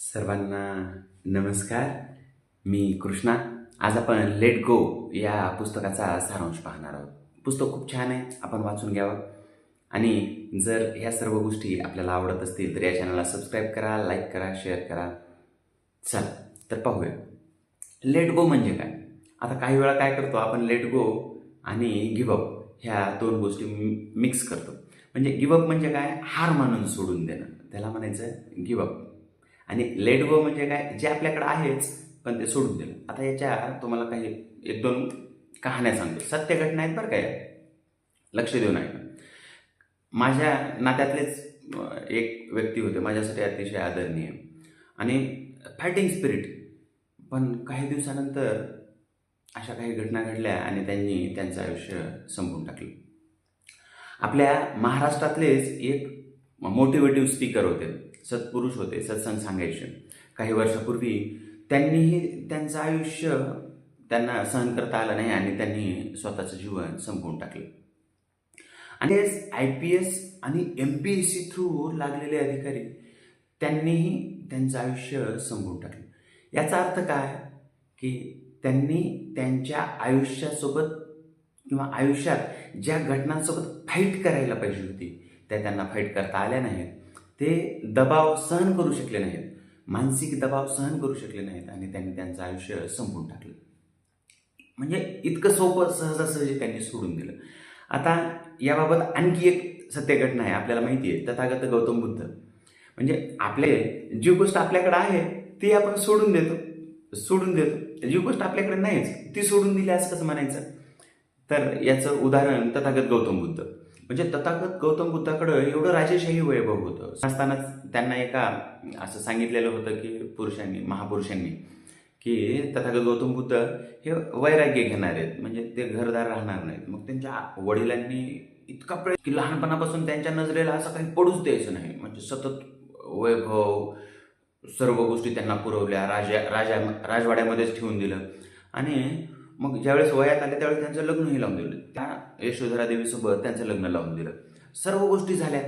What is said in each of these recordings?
सर्वांना नमस्कार. मी कृष्णा. आज आपण लेट गो या पुस्तकाचा सारांश पाहणार आहोत. पुस्तक खूप छान आहे. आपण वाचून घ्यावं. आणि जर ह्या सर्व गोष्टी आपल्याला आवडत असतील तर या चॅनलला सबस्क्राईब करा लाईक करा शेअर करा. चला तर पाहूया. लेट गो म्हणजे काय? आता काही वेळा काय करतो आपण लेट गो आणि गिवअप ह्या दोन गोष्टी मिक्स करतो. म्हणजे गिवअप म्हणजे काय? हार मानून सोडून देणं. त्याला म्हणायचं गिवअप आणि लेट गो म्हणजे काय? जे आपल्याकडे आहेच पण ते सोडून दिलं. आता याच्या तुम्हाला काही एक दोन कहाण्या सांगतो. सत्य घटना आहेत बरं काय लक्ष देऊन ऐका. माझ्या नात्यातलेच एक व्यक्ती होते. माझ्यासाठी अतिशय आदरणीय. आणि फायटिंग स्पिरिट पण काही दिवसानंतर अशा काही घटना घडल्या आणि त्यांनी त्यांचं आयुष्य संपून टाकलं. आपल्या महाराष्ट्रातलेच एक मोटिवेटिव्ह स्पीकर होते सत्पुरुष होते सत्संग सांगायचे. काही वर्षापूर्वी त्यांनीही त्यांचं आयुष्य त्यांना सहन करता आलं नाही आणि त्यांनी स्वतःचं जीवन संपवून टाकलं. आणि आय पी एस आणि M P S C through लागलेले अधिकारी त्यांनीही त्यांचं आयुष्य संपवून टाकलं. याचा अर्थ काय? की त्यांनी त्यांच्या आयुष्यासोबत किंवा आयुष्यात ज्या घटनांसोबत फाईट करायला पाहिजे होती त्या त्यांना फाईट करता आल्या नाहीत. ते दबाव सहन करू शकले नाहीत. मानसिक दबाव सहन करू शकले नाहीत आणि त्यांनी त्यांचं आयुष्य संपून टाकलं. म्हणजे इतकं सोपं सहजासहजी त्यांनी सोडून दिलं. आता याबाबत आणखी एक सत्य घटना आहे आपल्याला माहिती आहे. तथागत गौतम बुद्ध. म्हणजे आपले जी गोष्ट आपल्याकडे आहे ती आपण सोडून देतो. सोडून देतो. जी गोष्ट आपल्याकडे नाहीच ती सोडून दिली असं कसं म्हणायचं? तर याचं उदाहरण तथागत गौतम बुद्ध. म्हणजे तथागत गौतम बुद्धाकडं एवढं राजेशाही वैभव होतं. असतानाच त्यांना एका असं सांगितलेलं होतं की पुरुषांनी महापुरुषांनी की तथागत गौतम बुद्ध हे वैराग्य घेणार आहेत. म्हणजे ते घरदार राहणार नाहीत. मग त्यांच्या वडिलांनी इतका प्रयत्न की लहानपणापासून त्यांच्या नजरेला असं काही पडूच द्यायचं नाही. म्हणजे सतत वैभव सर्व गोष्टी त्यांना पुरवल्या राजा राजा राजवाड्यामध्येच ठेवून दिलं. आणि मग ज्यावेळेस वयात आले त्यावेळेस त्यांचं लग्नही लावून दिलं. त्या यशोधरा देवीसोबत त्यांचं लग्न लावून दिलं. सर्व गोष्टी झाल्या.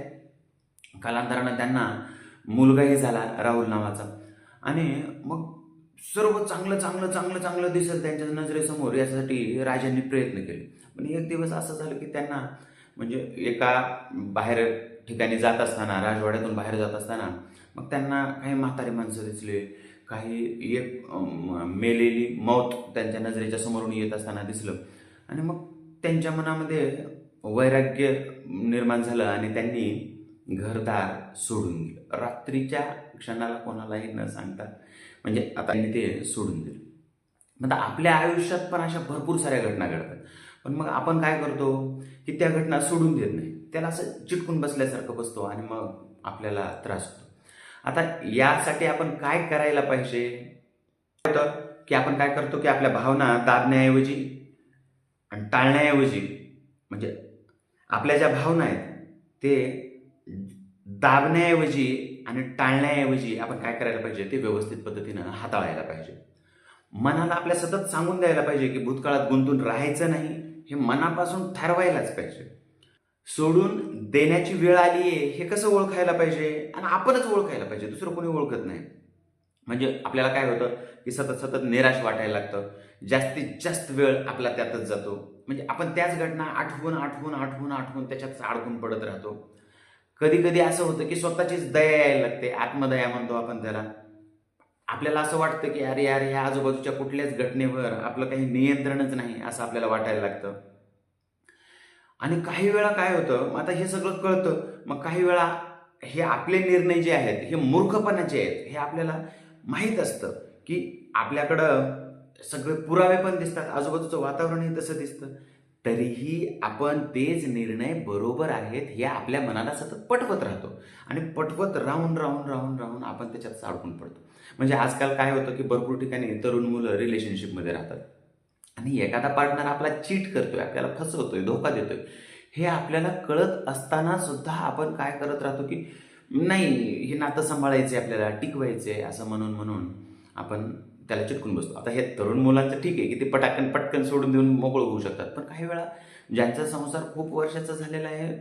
कालांतरानं त्यांना मुलगाही झाला राहुल नावाचा. आणि मग सर्व चांगलं चांगलं चांगलं चांगलं दिसेल त्यांच्या नजरेसमोर यासाठी राजांनी प्रयत्न केले. पण एक दिवस असं झालं की त्यांना म्हणजे एका बाहेर ठिकाणी जात असताना राजवाड्यातून बाहेर जात असताना मग त्यांना काही म्हातारी माणसं दिसले काही एक मेलेली मौत त्यांच्या नजरेच्या समोरून येत असताना दिसलं. आणि मग त्यांच्या मनामध्ये वैराग्य निर्माण झालं आणि त्यांनी घरदार सोडून दिलं. रात्रीच्या क्षणाला कोणालाही न सांगता म्हणजे आता ते सोडून दिलं. मग आपल्या आयुष्यात पण अशा भरपूर साऱ्या घटना घडतात. पण मग आपण काय करतो की त्या घटना सोडून देत नाही. त्याला असं चिटकून बसल्यासारखं बसतो आणि मग आपल्याला त्रास होतो. आता यासाठी आपण काय करायला पाहिजे? होतं की आपण काय करतो की आपल्या भावना दाबण्याऐवजी आणि टाळण्याऐवजी म्हणजे आपल्या ज्या भावना आहेत ते दाबण्याऐवजी आणि टाळण्याऐवजी आपण काय करायला पाहिजे? ते व्यवस्थित पद्धतीनं हाताळायला पाहिजे. मनाला आपल्या सतत सांगून द्यायला पाहिजे की भूतकाळात गुंतून राहायचं नाही हे मनापासून ठरवायलाच पाहिजे. सोडून देण्याची वेळ आली आहे हे कसं ओळखायला पाहिजे? आणि आपणच ओळखायला पाहिजे दुसरं कोणी ओळखत नाही. म्हणजे आपल्याला काय होतं की सतत सतत निराश वाटायला लागतं. जास्तीत जास्त वेळ आपला त्यातच जातो. म्हणजे आपण त्याच घटना आठवून आठवून आठवून आठवून त्याच्यात अडकून पडत राहतो. कधी कधी असं होतं की स्वतःचीच दया यायला लागते आत्मदया म्हणतो आपण त्याला. आपल्याला असं वाटतं की अरे यार ह्या आजूबाजूच्या कुठल्याच घटनेवर आपलं काही नियंत्रणच नाही असं आपल्याला वाटायला लागतं. आणि काही वेळा काय होतं मग आता हे सगळं कळतं. मग काही वेळा हे आपले निर्णय जे आहेत हे मूर्खपणाचे आहेत हे आपल्याला माहीत असतं की आपल्याकडं सगळे पुरावे पण दिसतात आजूबाजूचं वातावरणही तसं दिसतं. तरीही आपण तेच निर्णय बरोबर आहेत हे आपल्या मनाला सतत पटवत राहतो. आणि पटवत राहून राहून राहून राहून आपण त्याच्यात अडकून पडतो. म्हणजे आजकाल काय होतं की भरपूर ठिकाणी तरुण मुलं रिलेशनशिपमध्ये राहतात. आणि एखादा पार्टनर आपला चीट करतोय आपल्याला फसवतोय धोका देतोय. हे आपल्याला कळत असताना सुद्धा आपण काय करत राहतो की नाही हे नातं सांभाळायचे आपल्याला टिकवायचे असं म्हणून म्हणून आपण त्याला चिटकून बसतो. आता हे तरुण मुलांचं ठीक आहे की ते पटाकन पटकन सोडून देऊन मोकळं होऊ शकतात. पण काही वेळा ज्यांचा संसार खूप वर्षाचा झालेला आहे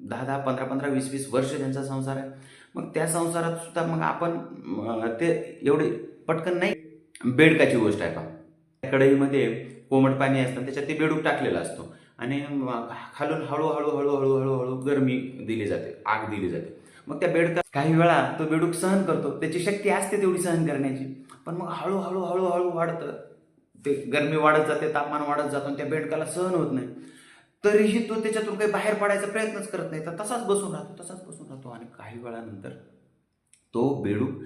दहा दहा पंधरा पंधरा वीस वीस वर्ष ज्यांचा संसार आहे मग त्या संसारात सुद्धा मग आपण ते एवढे पटकन नाही. बेडकाची गोष्ट आहे का कढईमध्ये कोमट पाणी असतं त्याच्यात ते बेडूक टाकलेला असतो. आणि खालून हळूहळू हळूहळू हळूहळू गरमी दिली जाते आग दिली जाते. मग त्या बेडका काही वेळा तो बेडूक सहन करतो त्याची शक्ती असते तेवढी सहन करण्याची. पण मग हळूहळू हळूहळू वाढतं. ते गरमी वाढत जाते तापमान वाढत जातं आणि त्या बेडकाला सहन होत नाही. तरीही तो त्याच्यातून काही बाहेर पडायचा प्रयत्नच करत नाही. तर तसाच बसून राहतो तसाच बसून राहतो. आणि काही वेळानंतर तो बेडूक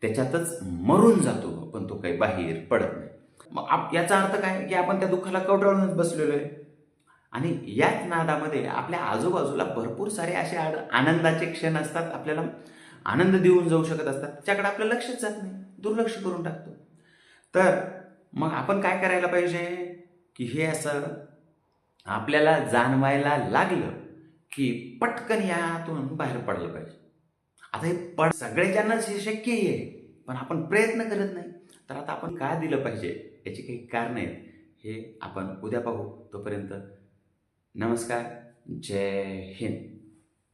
त्याच्यातच मरून जातो पण तो काही बाहेर पडत नाही. मग आप याचा अर्थ काय? की आपण त्या दुःखाला कवटाळूनच बसलेलो आहे. आणि याच नादामध्ये आपल्या आजूबाजूला भरपूर सारे असे आड आनंदाचे क्षण असतात. आपल्याला आनंद देऊन जाऊ शकत असतात. त्याच्याकडे आपलं लक्षच जात नाही. दुर्लक्ष करून टाकतो. तर मग आपण काय करायला पाहिजे? की हे असं आपल्याला जाणवायला लागलं की पटकन यातून बाहेर पडलं पाहिजे. आता हे पड सगळ्याच्यांनाच हे शक्य आहे. पण आपण प्रयत्न करत नाही. तर आता आपण काय दिलं पाहिजे याची काही कारणं आहेत हे आपण उद्या पाहू. तोपर्यंत नमस्कार. जय हिंद.